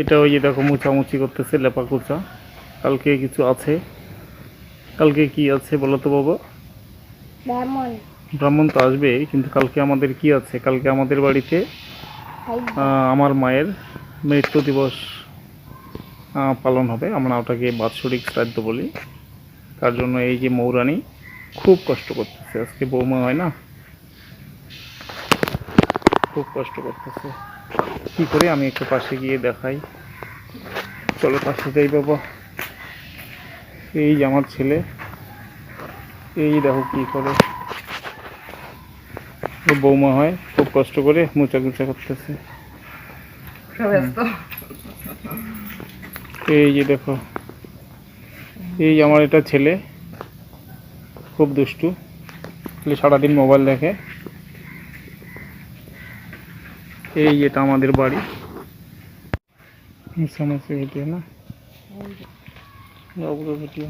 এটা ওই যে দেখো মুচামুচি করতেছে লেপা কুচা কালকে কিছু আছে। কালকে কি আছে বলো তো বাবা? ব্রাহ্মণ। ব্রাহ্মণ তো আসবে কিন্তু কালকে আমাদের কি আছে? কালকে আমাদের বাড়িতে আমার মায়ের মৃত্যু দিবস পালন হবে। আমরা ওটাকে বাৎসরিক শ্রাদ্ধ বলি। তার জন্য এই যে মৌরানি খুব কষ্ট করতেছে। আজকে বৌমা হয় না? খুব কষ্ট করতেছে। কি করে আমি একটু পাশে গিয়ে দেখাই। চলো পাশে যাই বাবা। এই যে আমার ছেলে। এই দেখো কি করে। বৌমা হয় খুব কষ্ট করে মোচা গুচা করতেছে। এই যে দেখো। এই যে আমার এটা ছেলে। খুব দুষ্টু। খালি সারাদিন মোবাইল দেখে। এই এটা আমাদের বাড়ি। समस्या है ना? हाँ वीडियो